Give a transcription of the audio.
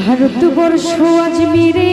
Bharatvarsha আজমিরে